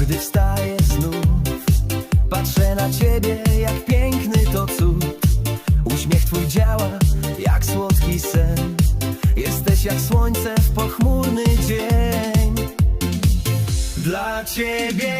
gdy wstaję znów Patrzę na ciebie, jak piękny to cud. Uśmiech twój działa, jak słodki sen. Jesteś jak słońce w pochmurny dzień. Dla ciebie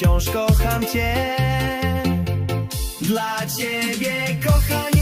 wciąż kocham Cię. Dla Ciebie, kochanie.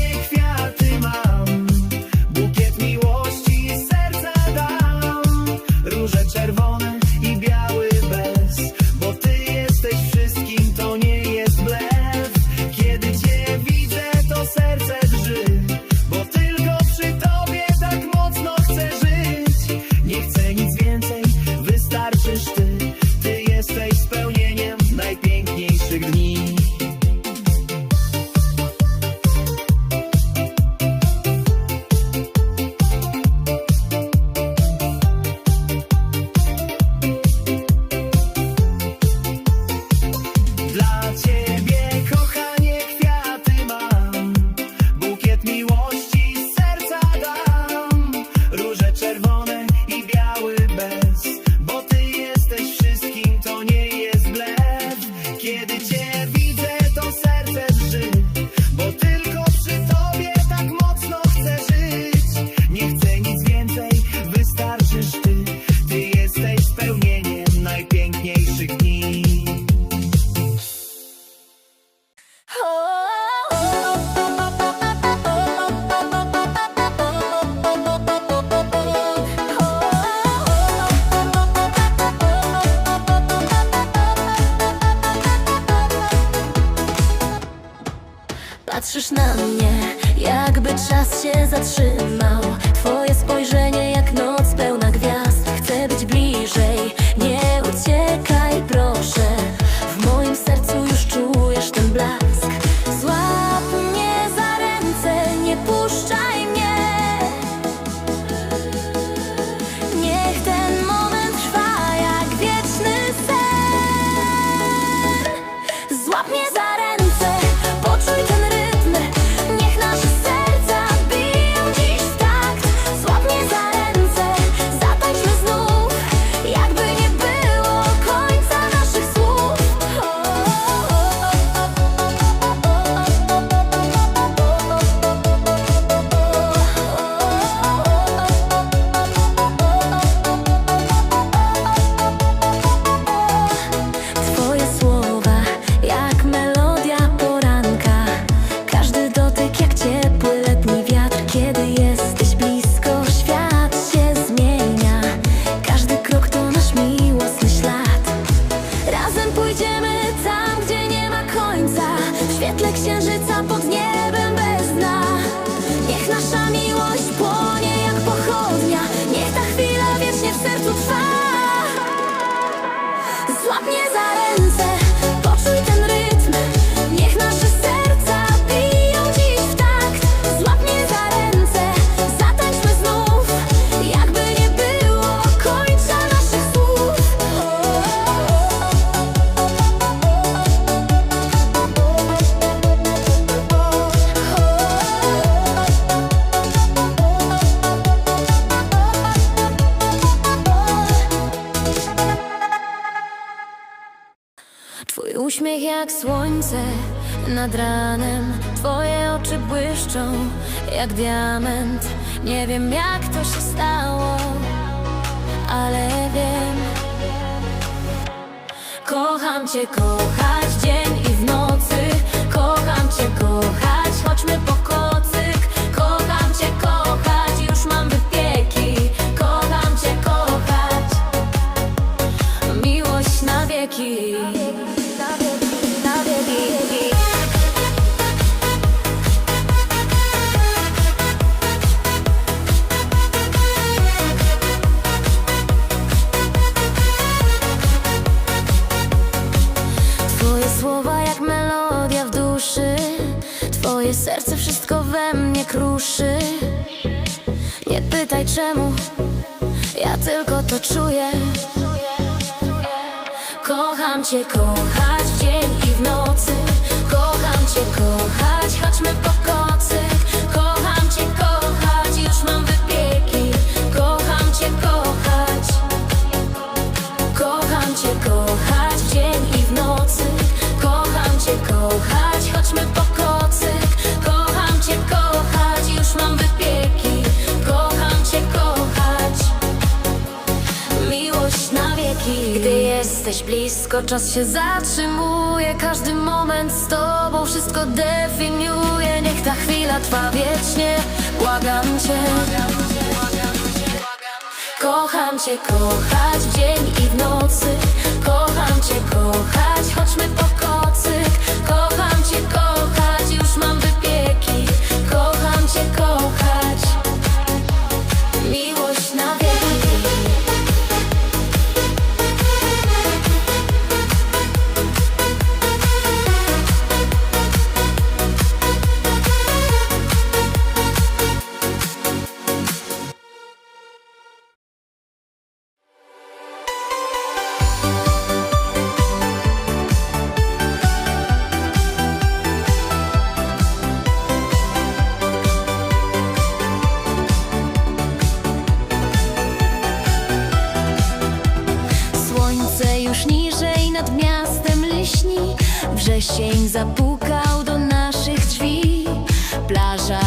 是猫。Uśmiech jak słońce nad ranem. Twoje oczy błyszczą jak diament. Nie wiem jak to się stało, ale wiem. Kocham Cię kochać dzień i w nocy. Kocham Cię kochać, chodźmy po słowa jak melodia w duszy. Twoje serce wszystko we mnie kruszy. Nie pytaj czemu Ja tylko to czuję. Kocham cię kochać w dzień i w nocy. Kocham cię kochać, chodźmy po kochać, chodźmy po kocyk. Kocham cię kochać, już mam wypieki. Kocham cię kochać. Miłość na wieki. Gdy jesteś blisko, czas się zatrzymuje. Każdy moment z tobą wszystko definiuje. Niech ta chwila trwa wiecznie. Błagam cię. Kocham cię kochać w dzień i w nocy. Kocham cię kochać, chodźmy po Wrzesień zapukał do naszych drzwi. Plaża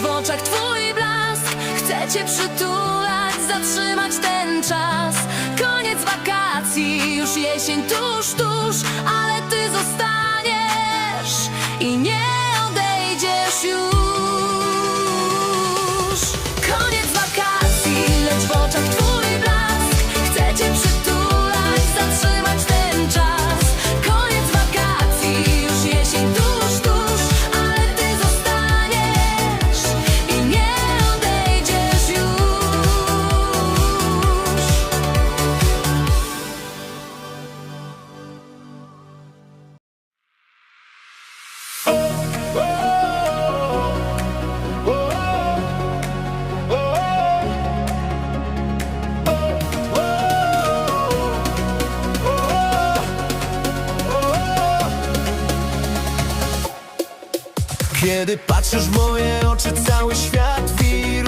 w oczach Twój blask. Chcę Cię przytulać, zatrzymać ten czas. Koniec wakacji, już jesień tuż, tuż Ale Ty zostaniesz i nie odejdziesz już Kiedy patrzysz w moje oczy, cały świat widzi.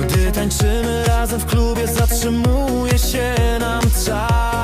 Gdy tańczymy razem w klubie zatrzymuje się nam czas.